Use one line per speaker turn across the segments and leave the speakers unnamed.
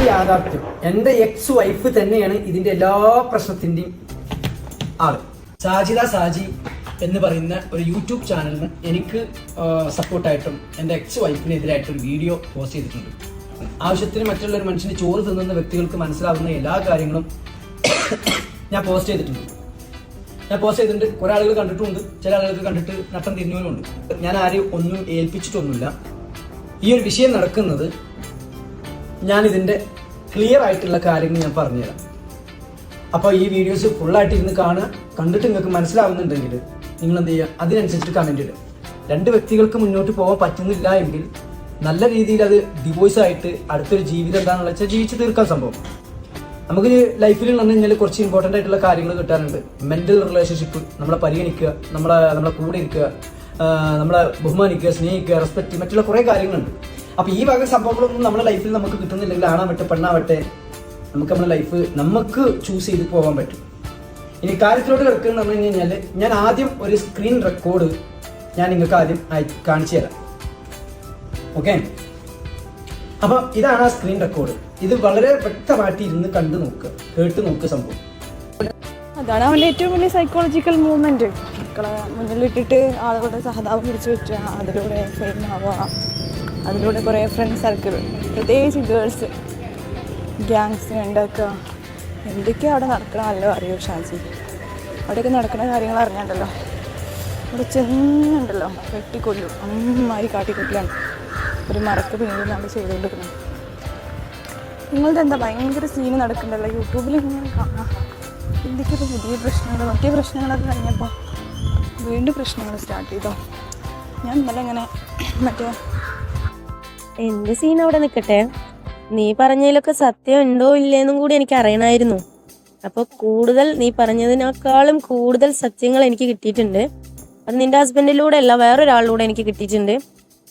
അത് യാഥാർത്ഥ്യം. എന്റെ എക്സ് വൈഫ് തന്നെയാണ് ഇതിന്റെ എല്ലാ പ്രശ്നത്തിന്റെയും ആൾ. സാജിദ സാജി എന്ന് പറയുന്ന ഒരു യൂട്യൂബ് ചാനലിന് എനിക്ക് സപ്പോർട്ടായിട്ടും എന്റെ എക്സ് വൈഫിനെതിരായിട്ടും ഒരു വീഡിയോ പോസ്റ്റ് ചെയ്തിട്ടുണ്ട്. ആവശ്യത്തിന് മറ്റുള്ള ഒരു മനുഷ്യന് ചോറ് തിന്നുന്ന വ്യക്തികൾക്ക് മനസ്സിലാവുന്ന എല്ലാ കാര്യങ്ങളും ഞാൻ പോസ്റ്റ് ചെയ്തിട്ടുണ്ട്. ഞാൻ പോസ്റ്റ് ചെയ്തിട്ടുണ്ട്. കുറെ ആളുകൾ കണ്ടിട്ടുമുണ്ട്. ചില ആളുകൾക്ക് കണ്ടിട്ട് നട്ടം തിരിഞ്ഞവരുമുണ്ട് ഞാൻ ആരെയും ഒന്നും ഏൽപ്പിച്ചിട്ടൊന്നുമില്ല. ഈ ഒരു വിഷയം നടക്കുന്നത് ഞാൻ ഇതിന്റെ ക്ലിയർ ആയിട്ടുള്ള കാര്യങ്ങൾ ഞാൻ പറഞ്ഞുതരാം. അപ്പോൾ ഈ വീഡിയോസ് ഫുള്ളായിട്ട് ഇരുന്ന് കാണുക കണ്ടിട്ട് നിങ്ങൾക്ക് മനസ്സിലാവുന്നുണ്ടെങ്കിൽ നിങ്ങൾ എന്ത് ചെയ്യുക? അതിനനുസരിച്ചിട്ട് കമന്റ് ഇടുക. രണ്ട് വ്യക്തികൾക്ക് മുന്നോട്ട് പോകാൻ പറ്റുന്നില്ല എങ്കിൽ നല്ല രീതിയിൽ അത് ഡിവോഴ്സ് ആയിട്ട് അടുത്തൊരു ജീവിതം എന്താണെന്ന് വെച്ചാൽ ജീവിച്ച് തീർക്കാൻ സംഭവം. നമുക്ക് ലൈഫിൽ വന്നു കഴിഞ്ഞാൽ കുറച്ച് ഇമ്പോർട്ടന്റ് ആയിട്ടുള്ള കാര്യങ്ങൾ കിട്ടാറുണ്ട്. മെന്റൽ റിലേഷൻഷിപ്പ് നമ്മളെ പരിഗണിക്കുക നമ്മളെ നമ്മളെ കൂടെ ഇരിക്കുക നമ്മളെ ബഹുമാനിക്കുക സ്നേഹിക്കുക റെസ്പെക്റ്റ് മറ്റുള്ള കുറേ കാര്യങ്ങളുണ്ട്. അപ്പോൾ ഈ വക സംഭവങ്ങളൊന്നും നമ്മുടെ ലൈഫിൽ നമുക്ക് കിട്ടുന്നില്ലെങ്കിൽ ആണാവട്ടെ പെണ്ണാവട്ടെ നമുക്ക് നമ്മുടെ ലൈഫ് നമുക്ക് ചൂസ് ചെയ്ത് പോകാൻ പറ്റും. ഇനി കാര്യത്തിലോട്ട് കിടക്കുന്ന പറഞ്ഞു കഴിഞ്ഞാൽ ഞാൻ ആദ്യം ഒരു സ്ക്രീൻ റെക്കോർഡ് ഞാൻ നിങ്ങൾക്ക് ആദ്യം കാണിച്ചു തരാം. ഓക്കെ അപ്പൊ ഇതാണ് ആ സ്ക്രീൻ റെക്കോർഡ് ഇത് വളരെ വ്യക്തമായിട്ട് ഇരുന്ന് കണ്ടു നോക്കുക കേട്ട് നോക്കുക സംഭവം.
അതാണ് അവന്റെ ഏറ്റവും വലിയ സൈക്കോളജിക്കൽ മൂവ്മെന്റ് മക്കളെ മുന്നിലിട്ടിട്ട് ആളുകളുടെ സഹതാപം പിടിച്ചു വെച്ചാൽ അതിലൂടെ ഫെയിം ആവുക അതിലൂടെ കുറേ ഫ്രണ്ട് സർക്കിൾ പ്രത്യേകിച്ച് ഗേൾസ് ഗ്യാങ്സിനെ ഉണ്ടാക്കുക എന്തൊക്കെയാണ് അവിടെ നടക്കണമല്ലോ അറിയോ ഷാജി? അവിടെയൊക്കെ നടക്കുന്ന കാര്യങ്ങൾ അറിഞ്ഞാണ്ടല്ലോ അവിടെ ചെന്നുണ്ടല്ലോ. വെട്ടിക്കൊല്ലും. അമ്മമാരി കാട്ടിക്കൊല്ലാണ്. ഒരു മറക്ക് പിന്നീട് നമ്മൾ ചെയ്തുകൊണ്ടിരിക്കുന്നത്. നിങ്ങളുടെ എന്താ ഭയങ്കര സീന് നടക്കണ്ടല്ലോ യൂട്യൂബിൽ ഇങ്ങനെ കാണാം. എന്തൊക്കെയൊക്കെ പുതിയ പ്രശ്നങ്ങൾ മറ്റേ പ്രശ്നങ്ങളൊക്കെ കഴിഞ്ഞപ്പോൾ വീണ്ടും പ്രശ്നങ്ങൾ സ്റ്റാർട്ട് ചെയ്തോ. ഞാൻ ഇന്നലെ ഇങ്ങനെ മറ്റേ
എന്റെ സീൻ അവിടെ നിൽക്കട്ടെ നീ പറഞ്ഞതിലൊക്കെ സത്യം ഉണ്ടോ ഇല്ലേന്നും കൂടി എനിക്ക് അറിയണമായിരുന്നു അപ്പോൾ കൂടുതൽ നീ പറഞ്ഞതിനേക്കാളും കൂടുതൽ സത്യങ്ങൾ എനിക്ക് കിട്ടിയിട്ടുണ്ട്. അത് നിന്റെ ഹസ്ബൻഡിലൂടെ അല്ല വേറൊരാളിലൂടെ എനിക്ക് കിട്ടിയിട്ടുണ്ട്.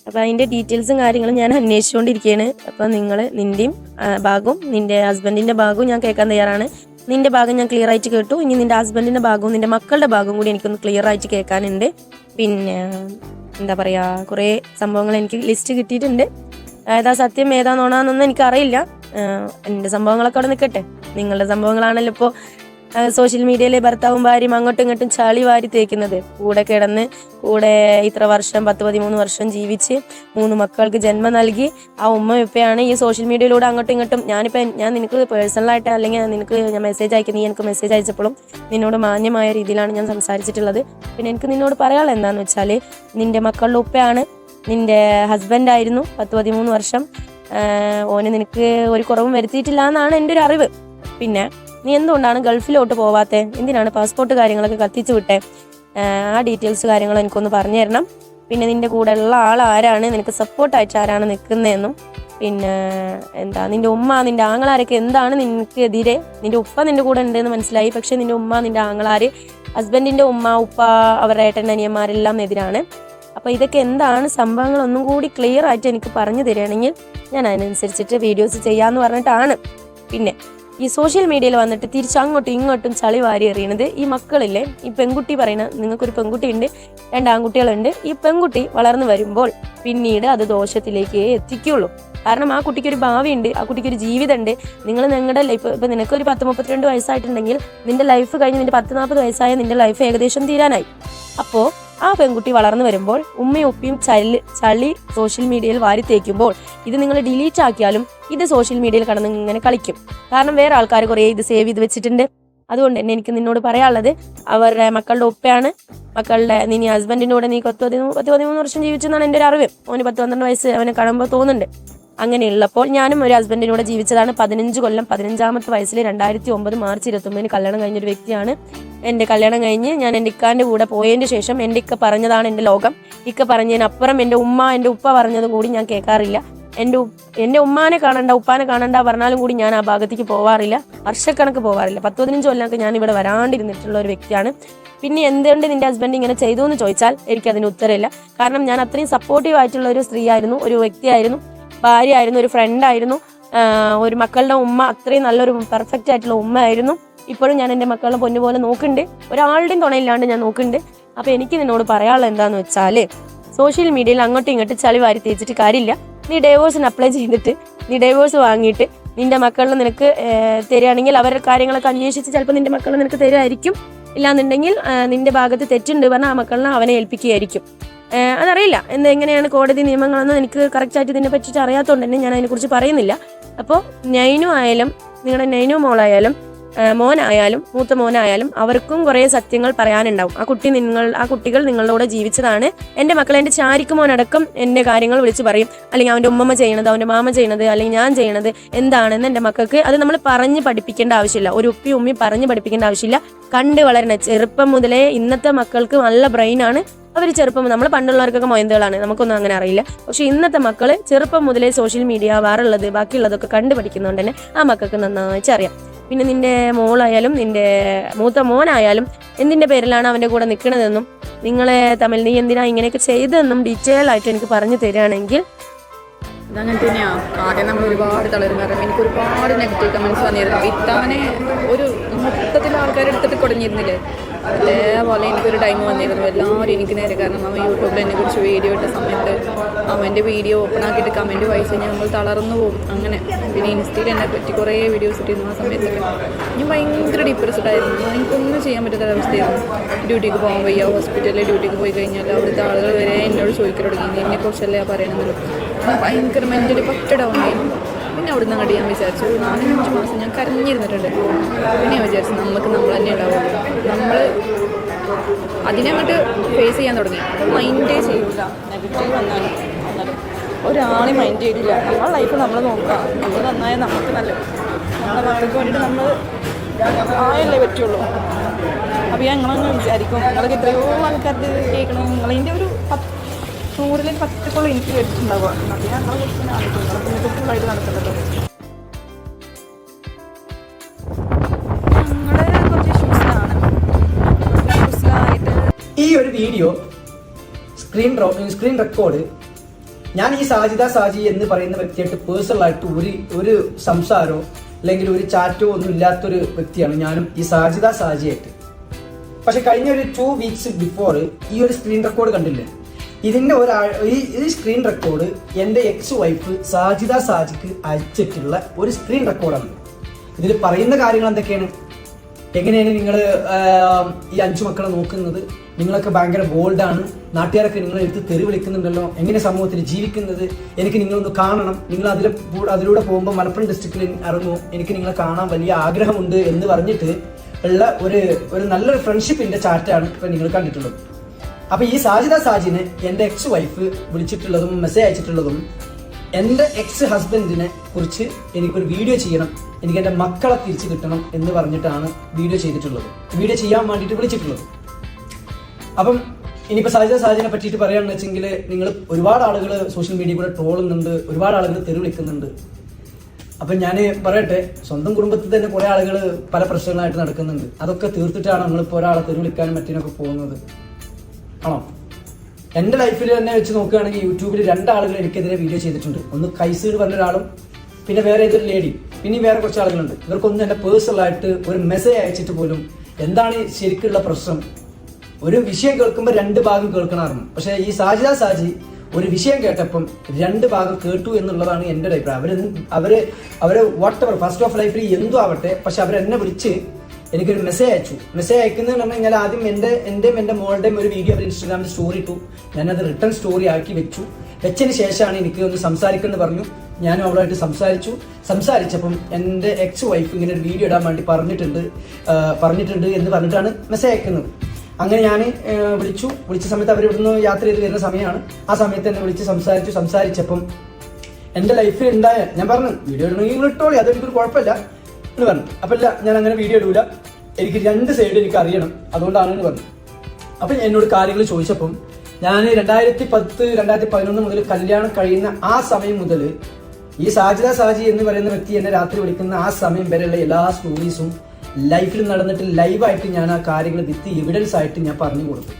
അപ്പോൾ അതിന്റെ ഡീറ്റെയിൽസും കാര്യങ്ങളും ഞാൻ അന്വേഷിച്ചുകൊണ്ടിരിക്കുകയാണ് അപ്പോൾ നിങ്ങൾ നിന്റെയും ഭാഗവും നിന്റെ ഹസ്ബൻഡിന്റെ ഭാഗവും ഞാൻ കേൾക്കാൻ തയ്യാറാണ്. നിന്റെ ഭാഗം ഞാൻ ക്ലിയർ ആയിട്ട് കേട്ടു. ഇനി നിന്റെ ഹസ്ബൻഡിന്റെ ഭാഗവും നിന്റെ മക്കളുടെ ഭാഗവും കൂടി എനിക്കൊന്ന് ക്ലിയർ ആയിട്ട് കേൾക്കാനുണ്ട്. പിന്നെ എന്താ പറയാ കുറേ സംഭവങ്ങൾ എനിക്ക് ലിസ്റ്റ് കിട്ടിയിട്ടുണ്ട്. ഏതാ സത്യം ഏതാ നോണാന്നൊന്നും എനിക്കറിയില്ല. എന്റെ സംഭവങ്ങളൊക്കെ അവിടെ നിൽക്കട്ടെ. നിങ്ങളുടെ സംഭവങ്ങളാണല്ലോ ഇപ്പോൾ സോഷ്യൽ മീഡിയയിൽ ഭർത്താവും ഭാര്യയും അങ്ങോട്ടും ഇങ്ങോട്ടും ചളി വാരി തേക്കുന്നത്. കൂടെ കിടന്ന് കൂടെ ഇത്ര വർഷം പത്ത് പതിമൂന്ന് വർഷം ജീവിച്ച് മൂന്ന് മക്കൾക്ക് ജന്മം നൽകി ആ ഉമ്മ ഇപ്പയാണ് ഈ സോഷ്യൽ മീഡിയയിലൂടെ അങ്ങോട്ടും ഇങ്ങോട്ടും ഞാനിപ്പോൾ ഞാൻ നിനക്ക് പേഴ്സണലായിട്ട് അല്ലെങ്കിൽ നിനക്ക് ഞാൻ മെസ്സേജ് അയക്കുന്ന നീ എനിക്ക് മെസ്സേജ് അയച്ചപ്പോഴും നിന്നോട് മാന്യമായ രീതിയിലാണ് ഞാൻ സംസാരിച്ചിട്ടുള്ളത്. പിന്നെ എനിക്ക് നിന്നോട് പറയാനുള്ളത് എന്താണെന്ന് വെച്ചാൽ നിന്റെ മക്കളുടെ ഉപ്പയാണ് നിന്റെ ഹസ്ബൻഡ് ആയിരുന്നു പത്ത് പതിമൂന്ന് വർഷം. ഓന് നിനക്ക് ഒരു കുറവും വരുത്തിയിട്ടില്ല എന്നാണ് എന്റെ ഒരു അറിവ്. പിന്നെ നീ എന്തുകൊണ്ടാണ് ഗൾഫിലോട്ട് പോവാത്തെ? എന്തിനാണ് പാസ്പോർട്ട് കാര്യങ്ങളൊക്കെ കത്തിച്ചു വിട്ടേ? ആ ഡീറ്റെയിൽസ് കാര്യങ്ങൾ എനിക്കൊന്ന് പറഞ്ഞു തരണം. പിന്നെ നിന്റെ കൂടെ ഉള്ള ആൾ ആരാണ്? നിനക്ക് സപ്പോർട്ടായിട്ട് ആരാണ് നിൽക്കുന്നതെന്നും. പിന്നെ എന്താ നിന്റെ ഉമ്മ നിന്റെ ആങ്ങളാരൊക്കെ എന്താണ് നിനക്ക് എതിരെ നിന്റെ ഉപ്പ നിന്റെ കൂടെ ഉണ്ടെന്ന് മനസ്സിലായി. പക്ഷെ നിന്റെ ഉമ്മ നിന്റെ ആങ്ങളാര് ഹസ്ബൻഡിന്റെ ഉമ്മ ഉപ്പ അവരുടെ ഏട്ടൻ അനിയന്മാരെല്ലാം എതിരാണ്. അപ്പോൾ ഇതൊക്കെ എന്താണ് സംഭവങ്ങൾ? ഒന്നും കൂടി ക്ലിയർ ആയിട്ട് എനിക്ക് പറഞ്ഞു തരികയാണെങ്കിൽ ഞാൻ അതിനനുസരിച്ചിട്ട് വീഡിയോസ് ചെയ്യാമെന്ന് പറഞ്ഞിട്ടാണ്. പിന്നെ ഈ സോഷ്യൽ മീഡിയയിൽ വന്നിട്ട് തിരിച്ച് അങ്ങോട്ടും ഇങ്ങോട്ടും ചളി വാരി എറിയണത് ഈ മക്കളില്ലേ? ഈ പെൺകുട്ടി പറയണ നിങ്ങൾക്കൊരു പെൺകുട്ടി ഉണ്ട് രണ്ട് ആൺകുട്ടികളുണ്ട്. ഈ പെൺകുട്ടി വളർന്നു വരുമ്പോൾ പിന്നീട് അത് ദോഷത്തിലേക്ക് എത്തിക്കുള്ളൂ. കാരണം ആ കുട്ടിക്ക് ഒരു ഭാവിയുണ്ട് ആ കുട്ടിക്ക് ഒരു ജീവിതമുണ്ട്. നിങ്ങൾ നിങ്ങളുടെ ലൈഫ് ഇപ്പൊ നിനക്ക് ഒരു പത്ത് മുപ്പത്തിരണ്ട് വയസ്സായിട്ടുണ്ടെങ്കിൽ നിന്റെ ലൈഫ് കഴിഞ്ഞ് നിന്റെ പത്ത് നാൽപ്പത് വയസ്സായ നിന്റെ ലൈഫ് ഏകദേശം തീരാനായി. അപ്പോൾ ആ പെൺകുട്ടി വളർന്നു വരുമ്പോൾ ഉമ്മയും ഉപ്പയും ചളി ചളി സോഷ്യൽ മീഡിയയിൽ വാരി തേക്കുമ്പോൾ ഇത് നിങ്ങൾ ഡിലീറ്റ് ആക്കിയാലും ഇത് സോഷ്യൽ മീഡിയയിൽ കടന്ന് ഇങ്ങനെ കളിക്കും. കാരണം വേറെ ആൾക്കാർ കുറേ ഇത് സേവ് ചെയ്ത് വെച്ചിട്ടുണ്ട്. അതുകൊണ്ട് തന്നെ എനിക്ക് നിന്നോട് പറയാനുള്ളത് അവരുടെ മക്കളുടെ ഉപ്പയാണ് മക്കളുടെ നീ ഹസ്ബൻഡിന്റെ കൂടെ നീ പത്ത് പതിമൂന്ന് പത്ത് പതിമൂന്ന് വർഷം ജീവിച്ചെന്നാണ് എന്റെ ഒരു അറിവ്. അവന് പത്ത് പന്ത്രണ്ട് വയസ്സ് അവനെ കാണുമ്പോൾ തോന്നുന്നുണ്ട്. അങ്ങനെയുള്ളപ്പോൾ ഞാനും ഒരു ഹസ്ബൻഡിനൂടെ ജീവിച്ചതാണ്. പതിനഞ്ച് കൊല്ലം പതിനഞ്ചാമത്തെ വയസ്സിൽ രണ്ടായിരത്തി ഒമ്പത് മാർച്ച് ഇരുപത്തൊമ്പതിന് കല്യാണം കഴിഞ്ഞൊരു വ്യക്തിയാണ്. എന്റെ കല്യാണം കഴിഞ്ഞ് ഞാൻ എന്റെ ഇക്കാന്റെ കൂടെ പോയതിന് ശേഷം എന്റെ ഇക്ക പറഞ്ഞതാണ് എന്റെ ലോകം. ഇക്ക പറഞ്ഞതിനപ്പുറം എന്റെ ഉമ്മ എന്റെ ഉപ്പ പറഞ്ഞതും കൂടി ഞാൻ കേൾക്കാറില്ല. എന്റെ എന്റെ ഉമ്മാനെ കാണണ്ട ഉപ്പാനെ കാണണ്ട പറഞ്ഞാലും കൂടി ഞാൻ ആ ഭാഗത്തേക്ക് പോവാറില്ല. വർഷക്കണക്ക് പോവാറില്ല. പത്ത് പതിനഞ്ച് കൊല്ലമൊക്കെ ഞാൻ ഇവിടെ വരാണ്ടിരുന്നിട്ടുള്ള ഒരു വ്യക്തിയാണ്. പിന്നെ എന്തുകൊണ്ട് നിന്റെ ഹസ്ബൻഡ് ഇങ്ങനെ ചെയ്തു എന്ന് ചോദിച്ചാൽ എനിക്കതിന് ഉത്തരമില്ല. കാരണം ഞാൻ അത്രയും സപ്പോർട്ടീവ് ആയിട്ടുള്ള ഒരു സ്ത്രീയായിരുന്നു ഒരു വ്യക്തിയായിരുന്നു. ഭാര്യയായിരുന്നു ഒരു ഫ്രണ്ടായിരുന്നു ഒരു മക്കളുടെ ഉമ്മ അത്രയും നല്ലൊരു പെർഫെക്റ്റ് ആയിട്ടുള്ള ഉമ്മ ആയിരുന്നു. ഇപ്പോഴും ഞാൻ എന്റെ മക്കളെ പൊന്നുപോലെ നോക്കുന്നുണ്ട്. ഒരാളുടെയും തുണയില്ലാണ്ട് ഞാൻ നോക്കുന്നുണ്ട്. അപ്പോൾ എനിക്ക് നിന്നോട് പറയാനുള്ളത് എന്താന്ന് വെച്ചാൽ സോഷ്യൽ മീഡിയയിൽ അങ്ങോട്ടും ഇങ്ങോട്ടും ചളി വാരി തേച്ചിട്ട് കാര്യമില്ല. നീ ഡൈവോഴ്സിന് അപ്ലൈ ചെയ്തിട്ട് നീ ഡൈവോഴ്സ് വാങ്ങിയിട്ട് നിന്റെ മക്കളിൽ നിനക്ക് തരികയാണെങ്കിൽ അവരുടെ കാര്യങ്ങളൊക്കെ അന്വേഷിച്ച് ചിലപ്പോൾ നിന്റെ മക്കളെ നിനക്ക് തരുമായിരിക്കും ഇല്ലാന്നുണ്ടെങ്കിൽ നിന്റെ ഭാഗത്ത് തെറ്റുണ്ട് പറഞ്ഞാൽ ആ മക്കളിനെ അവനെ ഏൽപ്പിക്കുകയായിരിക്കും. അതറിയില്ല. എന്ത് എങ്ങനെയാണ് കോടതി നിയമങ്ങളെന്ന് എനിക്ക് കറക്റ്റായിട്ട് ഇതിനെ പറ്റിയിട്ട് അറിയാത്തതുകൊണ്ട് തന്നെ ഞാൻ അതിനെക്കുറിച്ച് പറയുന്നില്ല. അപ്പോൾ നൈനു ആയാലും നിങ്ങളുടെ നൈനു മോളായാലും മോനായാലും മൂത്ത മോനായാലും അവർക്കും കുറേ സത്യങ്ങൾ പറയാനുണ്ടാവും. ആ കുട്ടി നിങ്ങൾ ആ കുട്ടികൾ നിങ്ങളുടെ ജീവിച്ചതാണ്. എന്റെ മക്കൾ എന്റെ ചാരിക്ക് മോനടക്കം എന്റെ കാര്യങ്ങൾ വിളിച്ച് പറയും. അല്ലെങ്കിൽ അവന്റെ ഉമ്മമ്മ ചെയ്യണത് അവന്റെ മാമ ചെയ്യണത് അല്ലെങ്കിൽ ഞാൻ ചെയ്യണത് എന്താണെന്ന് എന്റെ മക്കൾക്ക് അത് നമ്മൾ പറഞ്ഞ് പഠിപ്പിക്കേണ്ട ആവശ്യമില്ല. ഒരു ഉപ്പി ഉമ്മി പറഞ്ഞ് പഠിപ്പിക്കേണ്ട ആവശ്യമില്ല. കണ്ട് വളരണ ചെറുപ്പം മുതലേ ഇന്നത്തെ മക്കൾക്ക് നല്ല ബ്രെയിനാണ് അവർ ചെറുപ്പം നമ്മൾ പണ്ടുള്ളവർക്കൊക്കെ മൊയന്തുകളാണ്. നമുക്കൊന്നും അങ്ങനെ അറിയില്ല. പക്ഷെ ഇന്നത്തെ മക്കൾ ചെറുപ്പം മുതലേ സോഷ്യൽ മീഡിയ വേറുള്ളത് ബാക്കിയുള്ളതൊക്കെ കണ്ടു പഠിക്കുന്നതുകൊണ്ട് തന്നെ ആ മക്കൾക്ക് നന്നായിട്ട് അറിയാം. പിന്നെ നിന്റെ മോളായാലും നിന്റെ മൂത്ത മോനായാലും എന്തിന്റെ പേരിലാണ് അവന്റെ കൂടെ നിൽക്കണതെന്നും നിങ്ങളെ തമ്മിൽ നീ എന്തിനാ ഇങ്ങനെയൊക്കെ ചെയ്തതെന്നും ഡീറ്റെയിൽ ആയിട്ട് എനിക്ക് പറഞ്ഞു തരികയാണെങ്കിൽ
ഇതങ്ങനെ തന്നെയാണ് ആദ്യം നമ്മൾ ഒരുപാട് തളരും കാരണം എനിക്ക് ഒരുപാട് നെഗറ്റീവ് കമൻസ് വന്നിരുന്നു. ഇത്തവണ ഒരു മൊത്തത്തിൽ ആൾക്കാരെടുത്തിട്ട് കൊടുങ്ങിയിരുന്നില്ലേ? അതേപോലെ എനിക്കൊരു ടൈം വന്നിരുന്നു. എല്ലാവരും എനിക്ക് നേരെ കാരണം അവൻ യൂട്യൂബിൽ എന്നെ കുറിച്ച് വീഡിയോ ഇട്ട സമയത്ത് അവന്റെ വീഡിയോ ഓപ്പൺ ആക്കിയിട്ട് കമന്റ് വായിച്ച് കഴിഞ്ഞാൽ നമ്മൾ തളർന്നു പോകും. അങ്ങനെ. പിന്നെ ഇൻസ്റ്റയിൽ എന്നെ പറ്റി കുറേ വീഡിയോസ് ഇട്ടിരുന്നു ആ സമയത്തൊക്കെ ഞാൻ ഭയങ്കര ഡിപ്രസ്ഡ് ആയിരുന്നു. എനിക്കൊന്നും ചെയ്യാൻ പറ്റാത്ത അവസ്ഥയായിരുന്നു. ഡ്യൂട്ടിക്ക് പോകാൻ വയ്യ. ഹോസ്പിറ്റലിൽ ഡ്യൂട്ടിക്ക് പോയി കഴിഞ്ഞാൽ അവിടുത്തെ ആളുകൾ വരെ എന്നോട് ചോദിക്കാൻ തുടങ്ങി. എന്നെക്കുറിച്ചല്ലേ പറയണമെന്നുള്ളൂ ഭയങ്കര മെന്റലി പറ്റ ഡൗൺ ആയി പിന്നെ അവിടുന്ന് അങ്ങോട്ട് ഞാൻ വിചാരിച്ചു ഒരു നാലഞ്ച് മാസം ഞാൻ കരഞ്ഞിരുന്നിട്ടുണ്ട്. പിന്നെ ഞാൻ വിചാരിച്ചു നമുക്ക് നമ്മൾ തന്നെ ഉണ്ടാവുള്ളൂ. നമ്മൾ അതിനെ അങ്ങോട്ട് ഫേസ് ചെയ്യാൻ തുടങ്ങി. മൈൻഡേ ചെയ്യൂല. നെഗറ്റീവ് വന്നാലും ഒരാളെ മൈൻഡ് ചെയ്തില്ല. നമ്മളെ ലൈഫ് നമ്മൾ നോക്കുക നമ്മൾ നന്നായ നമുക്ക് നല്ല നമ്മുടെ മക്കൾക്ക് വേണ്ടിയിട്ട് നമ്മൾ ആയല്ലേ പറ്റുള്ളൂ. അപ്പോൾ ഞാൻ നിങ്ങളങ്ങനെ വിചാരിക്കും. നിങ്ങൾക്ക് എത്രയോ ആൾക്കാർക്ക് കേൾക്കണം നിങ്ങളതിന്റെ ഒരു പത്ത് നൂറിൽ പത്തുക്കുള്ള എനിക്ക് കേട്ടിട്ടുണ്ടാവുക ഞാൻ
ഈ ഒരു വീഡിയോ സ്ക്രീൻ സ്ക്രീൻ റെക്കോർഡ് ഞാൻ ഈ സാജിദ സാജി എന്ന് പറയുന്ന വ്യക്തിയായിട്ട് പേഴ്സണൽ ആയിട്ട് ഒരു ഒരു സംസാരമോ അല്ലെങ്കിൽ ഒരു ചാറ്റോ ഒന്നും ഇല്ലാത്തൊരു വ്യക്തിയാണ് ഞാനും ഈ സാജിദ സാജിയായിട്ട്. പക്ഷെ കഴിഞ്ഞ ഒരു ടു വീക്സ് ബിഫോർ ഈ ഒരു സ്ക്രീൻ റെക്കോർഡ് കണ്ടില്ലേ? ഇതിന്റെ ഒരാൾ ഈ സ്ക്രീൻ റെക്കോർഡ് എന്റെ എക്സ് വൈഫ് സാജിദ സാജിക്ക് അയച്ചിട്ടുള്ള ഒരു സ്ക്രീൻ റെക്കോർഡാണ് ഇതിൽ പറയുന്ന കാര്യങ്ങൾ എന്തൊക്കെയാണ്? എങ്ങനെയാണ് നിങ്ങൾ ഈ അഞ്ചു മക്കളെ നോക്കുന്നത്? നിങ്ങളൊക്കെ ഭയങ്കര ബോൾഡാണ് നാട്ടുകാരൊക്കെ നിങ്ങളെ എടുത്ത് തെറി വിളിക്കുന്നുണ്ടല്ലോ. എങ്ങനെ സമൂഹത്തിൽ ജീവിക്കുന്നത്? എനിക്ക് നിങ്ങളൊന്ന് കാണണം. നിങ്ങൾ അതിൽ അതിലൂടെ പോകുമ്പോൾ മലപ്പുറം ഡിസ്ട്രിക്റ്റിൽ ഇറങ്ങുമോ എനിക്ക് നിങ്ങളെ കാണാൻ വലിയ ആഗ്രഹമുണ്ട് എന്ന് പറഞ്ഞിട്ട് ഉള്ള ഒരു ഒരു നല്ലൊരു ഫ്രണ്ട്ഷിപ്പിന്റെ ചാറ്റാണ് ഇപ്പൊ നിങ്ങൾ കണ്ടിട്ടുള്ളത്. അപ്പൊ ഈ സാജിദ സാജിനെ എന്റെ എക്സ് വൈഫ് വിളിച്ചിട്ടുള്ളതും മെസ്സേജ് അയച്ചിട്ടുള്ളതും എന്റെ എക്സ് ഹസ്ബൻഡിനെ കുറിച്ച് എനിക്കൊരു വീഡിയോ ചെയ്യണം എനിക്ക് എന്റെ മക്കളെ തിരിച്ചു കിട്ടണം എന്ന് പറഞ്ഞിട്ടാണ് വീഡിയോ ചെയ്തിട്ടുള്ളത്. വീഡിയോ ചെയ്യാൻ വേണ്ടിയിട്ട് വിളിച്ചിട്ടുള്ളത്. അപ്പം ഇനിയിപ്പോ സാജിദ സാജിനെ പറ്റിയിട്ട് പറയുകയാണെന്ന് വെച്ചെങ്കിൽ നിങ്ങൾ ഒരുപാട് ആളുകൾ സോഷ്യൽ മീഡിയ കൂടെ ട്രോളുന്നുണ്ട് ഒരുപാട് ആളുകൾ തെറി വിളിക്കുന്നുണ്ട്. അപ്പൊ ഞാൻ പറയട്ടെ സ്വന്തം കുടുംബത്തിൽ തന്നെ കുറെ ആളുകൾ പല പ്രശ്നങ്ങളായിട്ട് നടക്കുന്നുണ്ട്. അതൊക്കെ തീർത്തിട്ടാണ് നമ്മളിപ്പോ ഒരാളെ തെറി വിളിക്കാനും മറ്റിനൊക്കെ പോകുന്നത്. ആണോ എന്റെ ലൈഫിൽ തന്നെ വെച്ച് നോക്കുകയാണെങ്കിൽ യൂട്യൂബിൽ രണ്ടാളുകൾ എനിക്കെതിരെ വീഡിയോ ചെയ്തിട്ടുണ്ട്. ഒന്ന് കൈസീഡ് പറഞ്ഞ ഒരാളും പിന്നെ വേറെ ഏതൊരു ലേഡി പിന്നെ വേറെ കുറച്ച് ആളുകളുണ്ട്. ഇവർക്കൊന്നും എന്റെ പേഴ്സണൽ ആയിട്ട് ഒരു മെസ്സേജ് അയച്ചിട്ട് പോലും എന്താണ് ശരിക്കുള്ള പ്രശ്നം? ഒരു വിഷയം കേൾക്കുമ്പോൾ രണ്ട് ഭാഗം കേൾക്കണമായിരുന്നു. പക്ഷെ ഈ സാജിദ സാജി ഒരു വിഷയം കേട്ടപ്പം രണ്ട് ഭാഗം കേട്ടു എന്നുള്ളതാണ് എന്റെ അഭിപ്രായം. അവർ അവർ whatever what ever first of ലൈഫിൽ എന്തും ആവട്ടെ പക്ഷെ അവരെന്നെ വിളിച്ച് എനിക്കൊരു മെസ്സേജ് അയച്ചു. മെസ്സേജ് അയക്കുന്നത് പറഞ്ഞു കഴിഞ്ഞാൽ ആദ്യം എന്റെ എന്റെയും എന്റെ മോളുടെയും ഒരു വീഡിയോ അവർ ഇൻസ്റ്റാഗ്രാമിൽ സ്റ്റോറി ഇട്ടു. ഞാനത് റിട്ടേൺ സ്റ്റോറി ആക്കി വെച്ചു. വെച്ചതിന് ശേഷമാണ് എനിക്ക് ഒന്ന് സംസാരിക്കുന്നത് പറഞ്ഞു. ഞാനും അവളായിട്ട് സംസാരിച്ചു. സംസാരിച്ചപ്പം എന്റെ എക്സ് വൈഫ് ഇങ്ങനെ ഒരു വീഡിയോ ഇടാൻ വേണ്ടി പറഞ്ഞിട്ടുണ്ട്. പറഞ്ഞിട്ടുണ്ട് എന്ന് പറഞ്ഞിട്ടാണ് മെസ്സേജ് അയക്കുന്നത്. അങ്ങനെ ഞാൻ വിളിച്ചു. വിളിച്ച സമയത്ത് അവർ ഇവിടുന്ന് യാത്ര ചെയ്ത് വരുന്ന സമയമാണ്. ആ സമയത്ത് എന്നെ വിളിച്ച് സംസാരിച്ചു. സംസാരിച്ചപ്പം എന്റെ ലൈഫിൽ ഉണ്ടായ ഞാൻ പറഞ്ഞു വീഡിയോ ഇടണമെങ്കിൽ ഇട്ടോളി. അതെനിക്കൊരു കുഴപ്പമില്ല. എന്ന് പറഞ്ഞു. അപ്പം ഇല്ല ഞാൻ അങ്ങനെ വീഡിയോ ഇടൂല. എനിക്ക് രണ്ട് സൈഡ് എനിക്ക് അറിയണം അതുകൊണ്ടാണ് എന്ന് പറഞ്ഞു അപ്പം എന്നോട് കാര്യങ്ങൾ ചോദിച്ചപ്പം ഞാൻ രണ്ടായിരത്തി പത്ത് രണ്ടായിരത്തി പതിനൊന്ന് മുതൽ കല്യാണം കഴിയുന്ന ആ സമയം മുതൽ ഈ സാജിദ സാജി എന്ന് പറയുന്ന വ്യക്തി എന്നെ രാത്രി വിളിക്കുന്ന ആ സമയം വരെയുള്ള എല്ലാ സ്റ്റോറീസും ലൈഫിൽ നടന്നിട്ട് ലൈവായിട്ട് ഞാൻ ആ കാര്യങ്ങൾ വിത്ത് എവിഡൻസ് ആയിട്ട് ഞാൻ പറഞ്ഞു കൊടുത്തു.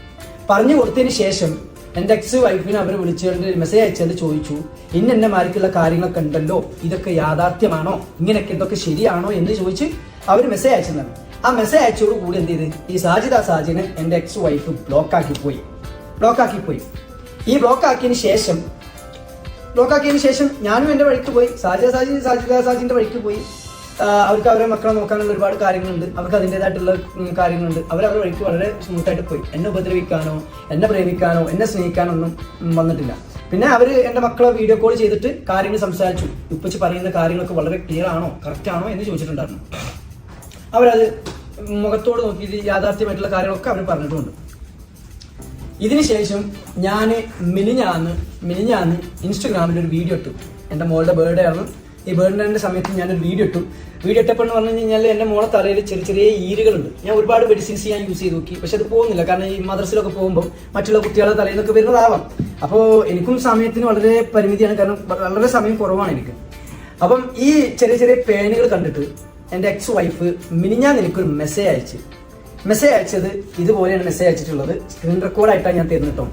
പറഞ്ഞു കൊടുത്തതിന് ശേഷം എന്റെ എക്സ് വൈഫിനെ അവർ വിളിച്ചുകൊണ്ട് മെസ്സേജ് അയച്ചുകൊണ്ട് ചോദിച്ചു. ഇന്ന എന്നെ മാരിക്കുള്ള കാര്യങ്ങളൊക്കെ ഉണ്ടല്ലോ. ഇതൊക്കെ യാഥാർത്ഥ്യമാണോ? ഇങ്ങനെയൊക്കെ ഇതൊക്കെ ശരിയാണോ? എന്ന് ചോദിച്ച് അവർ മെസ്സേജ് അയച്ചതാണ്. ആ മെസ്സേജ് അയച്ചോട് കൂടി എന്ത് ചെയ്ത്? ഈ സാജിദ സാജിനെ എന്റെ എക്സ് വൈഫ് ബ്ലോക്ക് ആക്കി പോയി. ബ്ലോക്ക് ആക്കി പോയി. ഈ ബ്ലോക്ക് ആക്കിയതിന് ശേഷം ബ്ലോക്ക് ആക്കിയതിന് ശേഷം ഞാനും എന്റെ വഴിക്ക് പോയി. സാജിദ സാജി സാജിദ സാജിന്റെ വഴിക്ക് പോയി. അവർക്ക് അവരെ മക്കളെ നോക്കാനുള്ള ഒരുപാട് കാര്യങ്ങളുണ്ട്. അവർക്ക് അതിന്റെതായിട്ടുള്ള കാര്യങ്ങളുണ്ട്. അവർ അവരുടെ വഴിക്ക് വളരെ സ്മൂത്തായിട്ട് പോയി. എന്നെ ഉപദ്രവിക്കാനോ എന്നെ പ്രേമിക്കാനോ എന്നെ സ്നേഹിക്കാനോ ഒന്നും വന്നിട്ടില്ല. പിന്നെ അവർ എന്റെ മക്കളെ വീഡിയോ കോൾ ചെയ്തിട്ട് കാര്യങ്ങൾ സംസാരിച്ചു. ഉപ്പച്ച് പറയുന്ന കാര്യങ്ങളൊക്കെ വളരെ ക്ലിയർ ആണോ കറക്റ്റ് ആണോ എന്ന് ചോദിച്ചിട്ടുണ്ടായിരുന്നു. അവരത് മുഖത്തോട് നോക്കിയിട്ട് യാഥാർത്ഥ്യമായിട്ടുള്ള കാര്യങ്ങളൊക്കെ അവർ പറഞ്ഞിട്ടുണ്ട്. ഇതിനുശേഷം ഞാൻ മിനിഞ്ഞാന്ന് മിനിഞ്ഞാന്ന് ഇൻസ്റ്റഗ്രാമിൽ ഒരു വീഡിയോ ഇട്ടു. എന്റെ മോളുടെ ബർത്ത്ഡേ ആണ് ഈ ബർത്ത്ഡേന്റെ സമയത്ത് ഞാനൊരു വീഡിയോ ഇട്ടു. വീഡിയോ ഇട്ടപ്പോൾ എന്ന് പറഞ്ഞു കഴിഞ്ഞാൽ എന്റെ മോളെ തലയിൽ ചെറിയ ചെറിയ ഈരുകളുണ്ട്. ഞാൻ ഒരുപാട് മെഡിസിൻസ് ഞാൻ യൂസ് ചെയ്ത് നോക്കി. പക്ഷെ അത് പോകുന്നില്ല. കാരണം ഈ മദ്രസിലൊക്കെ പോകുമ്പോൾ മറ്റുള്ള കുട്ടികളുടെ തലയിൽ നിന്നൊക്കെ വരുന്നതാവാം. അപ്പോൾ എനിക്കും സമയത്തിന് വളരെ പരിമിതിയാണ്. കാരണം വളരെ സമയം കുറവാണ് എനിക്ക്. അപ്പം ഈ ചെറിയ ചെറിയ പേനുകൾ കണ്ടിട്ട് എന്റെ എക്സ് വൈഫ് മിനിഞ്ഞാൻ എനിക്കൊരു മെസ്സേജ് അയച്ചു. മെസ്സേജ് അയച്ചത് ഇതുപോലെയാണ് മെസ്സേജ് അയച്ചിട്ടുള്ളത്. സ്ക്രീൻ റെക്കോർഡ് ആയിട്ടാണ് ഞാൻ തരുന്നിട്ടോ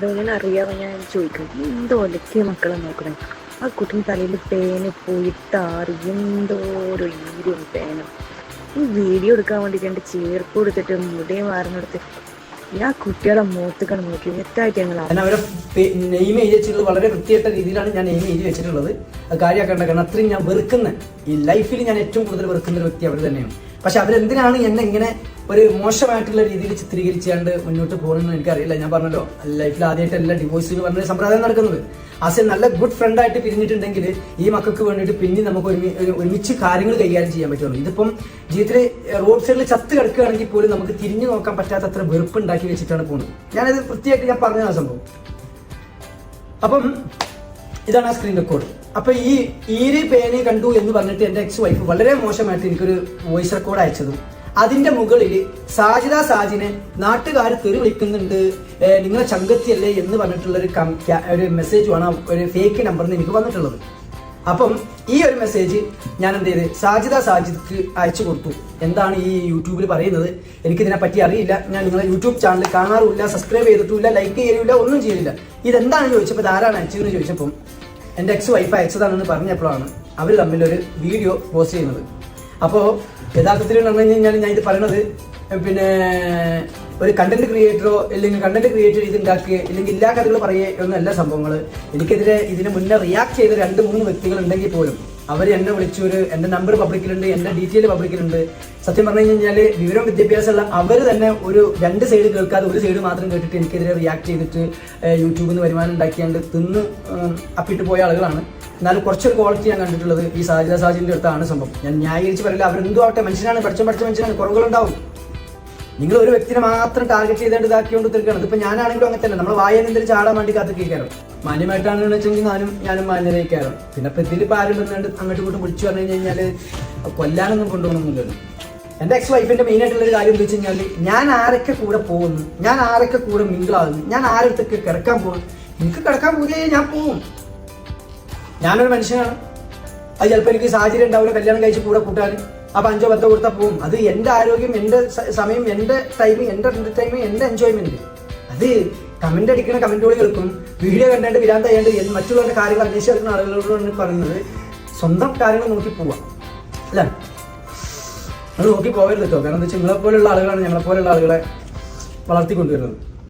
എടോ ഞാൻ അറിയാതെ ഞാൻ ചോദിക്കും എന്തോ ഒലക്കിയ മക്കളെ നോക്കണേ? ആ കുട്ടിന് തലയിൽ പേന് പോയിട്ടാറി എന്തോ ഒരു ഈരും പേന. ഈ വീഡിയോ എടുക്കാൻ വേണ്ടിയിട്ട് എന്റെ ചേർപ്പ് കൊടുത്തിട്ട് മുടിയും വാർന്നെടുത്ത് ഞാൻ കുട്ടികളെ മൂത്തുകൾ നോക്കി എത്തായിട്ട് ഞങ്ങൾ
അവരെ നെയിം എഴുതി വെച്ചിട്ടുള്ളത് വളരെ വൃത്തിയായിട്ട രീതിയിലാണ് ഞാൻ നെയിം എഴുതി വെച്ചിട്ടുള്ളത്. അത് കാര്യമാക്കേണ്ട കാരണം അത്രയും ഞാൻ വെറുക്കുന്ന ഈ ലൈഫിൽ ഞാൻ ഏറ്റവും കൂടുതൽ വെറുക്കുന്ന ഒരു വ്യക്തി അവർ തന്നെയാണ്. പക്ഷെ അവരെന്തിനാണ് എന്നെ ഇങ്ങനെ ഒരു മോശമായിട്ടുള്ള രീതിയിൽ ചിത്രീകരിച്ചാണ്ട് മുന്നോട്ട് പോകണമെന്ന് എനിക്കറിയില്ല. ഞാൻ പറഞ്ഞല്ലോ ലൈഫിൽ ആദ്യമായിട്ടല്ല ഡിവോഴ്സ് എന്ന് പറഞ്ഞ സമ്പ്രദായം നടക്കുന്നത്. അസിൽ നല്ല ഗുഡ് ഫ്രണ്ട് ആയിട്ട് പിരിഞ്ഞിട്ടുണ്ടെങ്കിൽ ഈ മക്കൾക്ക് വേണ്ടിയിട്ട് പിന്നെ നമുക്ക് ഒരുമി- ഒരു- ഒരുമിച്ച് കാര്യങ്ങൾ കൈകാര്യം ചെയ്യാൻ പറ്റുള്ളൂ. ഇതിപ്പം ജീവിതത്തിൽ റോഡ് സൈഡിൽ ചത്ത് കിടക്കുകയാണെങ്കിൽ പോലും നമുക്ക് തിരിഞ്ഞു നോക്കാൻ പറ്റാത്ത അത്ര വെറുപ്പ് ഉണ്ടാക്കി വെച്ചിട്ടാണ് പോകുന്നത്. ഞാനത് വൃത്തിയായിട്ട് ഞാൻ പറഞ്ഞതാണ് സംഭവം. അപ്പം ഇതാണ് ആ സ്ക്രീൻ റെക്കോർഡ് അപ്പൊ ഈ ഈര് പേനെ കണ്ടു എന്ന് പറഞ്ഞിട്ട് എന്റെ എക്സ് വൈഫ് വളരെ മോശമായിട്ട് എനിക്കൊരു വോയിസ് റെക്കോർഡ് അയച്ചതും അതിന്റെ മുകളിൽ സാജിദ സാജിനെ നാട്ടുകാർ തെറി വിളിക്കുന്നുണ്ട്. നിങ്ങളെ ചങ്കത്തിയല്ലേ എന്ന് പറഞ്ഞിട്ടുള്ള ഒരു ഒരു മെസ്സേജ് വേണം. ഒരു ഫേക്ക് നമ്പറിൽ എനിക്ക് വന്നിട്ടുള്ളത്. അപ്പം ഈ ഒരു മെസ്സേജ് ഞാൻ എന്ത് ചെയ്ത്? സാജിദ സാജിദ്ക്ക് അയച്ചു കൊടുത്തു. എന്താണ് ഈ യൂട്യൂബിൽ പറയുന്നത്? എനിക്കിതിനെ പറ്റി അറിയില്ല. ഞാൻ നിങ്ങളെ യൂട്യൂബ് ചാനൽ കാണാറുമില്ല സബ്സ്ക്രൈബ് ചെയ്തിട്ടില്ല ലൈക്ക് ചെയ്യില്ല ഒന്നും ചെയ്യില്ല ഇതെന്താണെന്ന് ചോദിച്ചപ്പോൾ ഇത് ആരാണ് അയച്ചതെന്ന് ചോദിച്ചപ്പം എന്റെ എക്സ് വൈഫ് അയച്ചതാണെന്ന് പറഞ്ഞപ്പോഴാണ് അവർ തമ്മിൽ ഒരു വീഡിയോ പോസ്റ്റ് ചെയ്യുന്നത്. അപ്പോൾ യഥാർത്ഥത്തിൽ പറഞ്ഞു കഴിഞ്ഞാൽ ഞാൻ ഇത് പറയണത് പിന്നെ ഒരു കണ്ടന്റ് ക്രിയേറ്ററോ അല്ലെങ്കിൽ കണ്ടന്റ് ക്രിയേറ്റർ ഇത് ഉണ്ടാക്കുക അല്ലെങ്കിൽ എല്ലാ കഥകൾ പറയുക എന്നല്ല സംഭവങ്ങൾ എനിക്കെതിരെ ഇതിന് മുന്നേ റിയാക്ട് ചെയ്ത രണ്ട് മൂന്ന് വ്യക്തികൾ ഉണ്ടെങ്കിൽ പോലും അവർ എന്നെ വിളിച്ചു ഒരു എന്റെ നമ്പർ പബ്ലിക്കിലുണ്ട് എന്റെ ഡീറ്റെയിൽ പബ്ലിക്കിലുണ്ട് സത്യം പറഞ്ഞു കഴിഞ്ഞാൽ വിവരം വിദ്യാഭ്യാസമുള്ള അവർ തന്നെ ഒരു രണ്ട് സൈഡ് കേൾക്കാതെ ഒരു സൈഡ് മാത്രം കേട്ടിട്ട് എനിക്കെതിരെ റിയാക്ട് ചെയ്തിട്ട് യൂട്യൂബിൽ നിന്ന് വരുമാനം ഉണ്ടാക്കിയാണ്ട് തിന്ന് അപ്പിട്ട് പോയ ആളുകളാണ്. എന്നാലും കുറച്ചൊരു ക്വാളിറ്റി ഞാൻ കണ്ടിട്ടുള്ളത് ഈ സാജിദ സാജിന്റെ അടുത്താണ് സംഭവം. ഞാൻ ന്യായീകരിച്ച് പറയില്ല അവരെന്തോ ആവട്ടെ മനുഷ്യനാണ് പഠിച്ച പഠിച്ച മനുഷ്യനാണ് കുറവുകളുണ്ടാവും. നിങ്ങൾ ഒരു വ്യക്തിനെ മാത്രം ടാർഗറ്റ് ചെയ്തേണ്ട ഇതാക്കിക്കൊണ്ട് തീർക്കണം ഇപ്പൊ ഞാനാണെങ്കിലും അങ്ങനെ തന്നെ നമ്മൾ വായന എന്തെങ്കിലും ചാടാൻ വേണ്ടി കാത്തിരിക്കാറോ മാന്യമായിട്ടാണെന്ന് വെച്ചെങ്കിൽ ഞാനും ഞാനും മാന്യതയ്ക്കാറും പിന്നെ ഇപ്പൊ ഇതിൽ ഇപ്പൊ ആരും വന്നുകൊണ്ട് അങ്ങോട്ടും ഇങ്ങോട്ടും വിളിച്ചു പറഞ്ഞു കഴിഞ്ഞാൽ കൊല്ലാനൊന്നും കൊണ്ടുപോകണമെന്നില്ലല്ലോ എന്റെ എക്സ് വൈഫിന്റെ മെയിൻ ആയിട്ടുള്ള ഒരു കാര്യം എന്താ വെച്ച് കഴിഞ്ഞാൽ ഞാൻ ആരൊക്കെ കൂടെ പോകുന്നു ഞാൻ ആരൊക്കെ കൂടെ മിങ്കിളാകുന്നു ഞാൻ ആരടുത്തൊക്കെ കിടക്കാൻ പോകുന്നു എനിക്ക് കിടക്കാൻ പോയേ ഞാൻ പോവും. ഞാനൊരു മനുഷ്യനാണ്. അത് ചിലപ്പോൾ എനിക്ക് സാഹചര്യം ഉണ്ടാവില്ല കല്യാണം കഴിച്ച് കൂടെ കൂട്ടാൻ. അപ്പം അഞ്ചോ പത്തോ കൊടുത്താൽ പോകും അത് എന്റെ ആരോഗ്യം എന്റെ സമയം എന്റെ ടൈമിങ് എന്റെ എന്റർടൈൻമെന്റ് എന്റെ എൻജോയ്മെന്റ് അത് കമന്റ് അടിക്കുന്ന കമന്റുകൾ കേൾക്കും വീഡിയോ കണ്ടുകൊണ്ട് വിരാൻ തയ്യാണ്ട് മറ്റുള്ളവരുടെ കാര്യങ്ങൾ അന്വേഷിച്ച് അന്വേഷിക്കുന്ന ആളുകളോട് പറയുന്നത് സ്വന്തം കാര്യങ്ങൾ നോക്കി പോവാം. അല്ല? നിങ്ങൾ നോക്കി പോകരുത് കേട്ടോ. കാരണം എന്താ വെച്ചാൽ നിങ്ങളെപ്പോലുള്ള ആളുകളാണ് ഞങ്ങളെപ്പോലുള്ള ആളുകളെ വളർത്തിക്കൊണ്ടുവരുന്നത്.